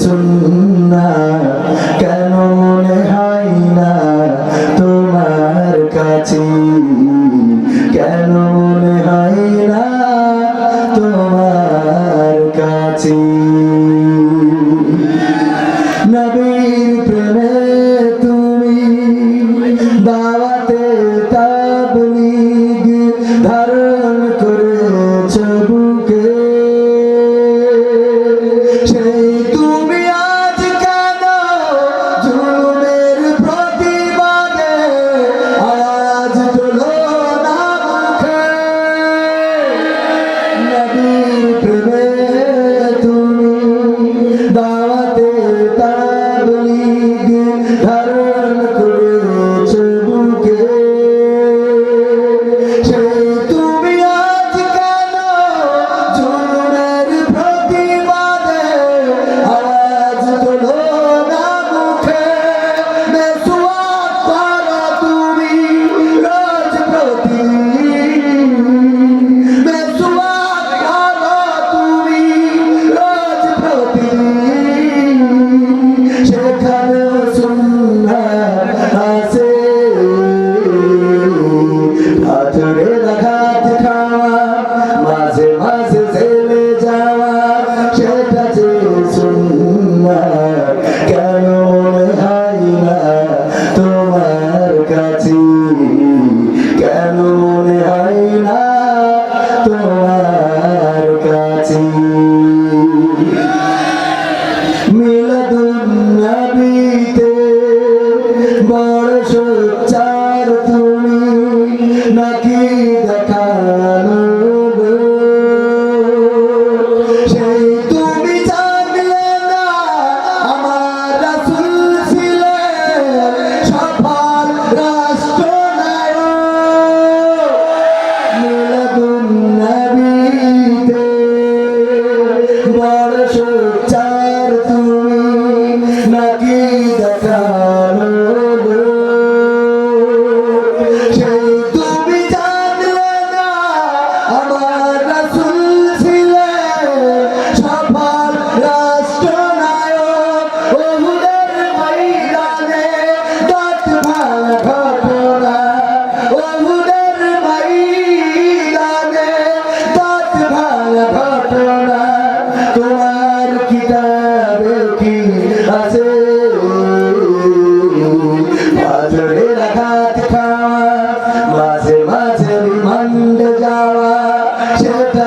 সুন্না কেন মনে না তোমার কাছে? কেন মনে মাঝে মাঝে আছে। পাথরের আঘাত খাওয়া মাঝে মাঝে রিমান্ডে যাওয়া সেটা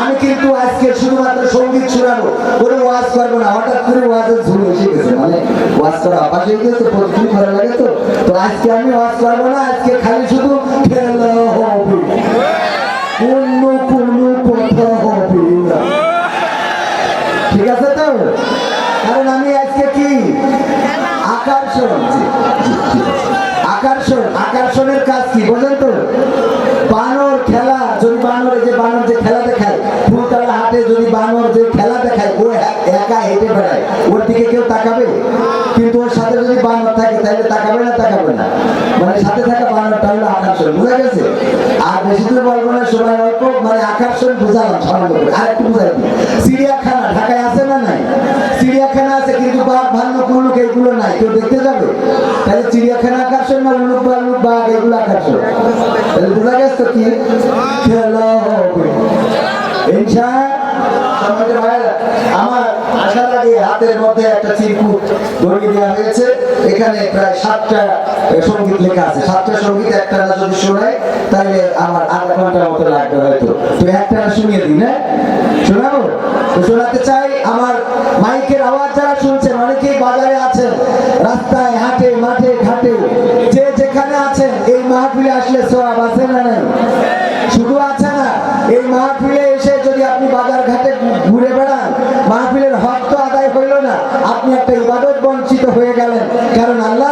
আমি কিন্তু আজকে শুধুমাত্র সংগীত শোনাবো, কোনো ওয়াজ করব না, হঠাৎ করে ওয়াজের ঝুল এসে গেছে। মানে ওয়াজ করা অভ্যাস হয়ে গেছে ভালো লাগে তো। আজকে আমি ওয়াজ করব না, আজকে খালি শুধু খেলা আকর্ষণ। আকর্ষণ আকর্ষণের কাজ কি? বোঝেন তো, বানর খেলা, যদি বানর যে বানর যে খেলা দেখায় ফুলতলা হাটে যদি বানর যে খেলা দেখায়, ও একা হেঁটে বেড়ায়, ওর দিকে কেউ তাকাবে? কিন্তু ওর সাথে যদি বানর থাকে, তাহলে তাকাবে না তাকাবে না? মানে সাথে থাকা বানরটা হলো আকর্ষণ, বুঝা গেছে? আর বেশি দূর বলব না সময় অল্প মানে আকর্ষণ বুঝালাম সামান্য করে আর একটু বুঝাই চিড়িয়াখানা, ঢাকায় আছে না নাই? চিড়িয়াখানা আছে, কিন্তু বাঘ, ভাল্লুক উল্লুক এইগুলো নাই, কেউ চিড়িয়াখানা না এগুলো তাহলে বোঝা গেছে কি? খেলা হবে। ইনশা আমাদের ভাইয়েরা, আমার আসার আগে হাতের মধ্যে একটা ধরিয়ে দেওয়া হয়েছে। এখানে প্রায় সাতটা সংগীত লেখা আছে। সাতটা সংগীত একটা না যদি শোনাই তাহলে আমার আধা ঘণ্টার মতো লাগবে হয়তো। তো একটা না শুনিয়ে দিন হ্যাঁ? শোনাবো? শোনাতে চাই আমার মাইকের আওয়াজ যারা শুধু আছে না, এই মাহফিলে এসে যদি আপনি বাজার ঘাটে ঘুরে বেড়ান, মাহফিলের হক তো আদায় হইল না। আপনি একটা ইবাদত বঞ্চিত হয়ে গেলেন। কারণ আল্লাহ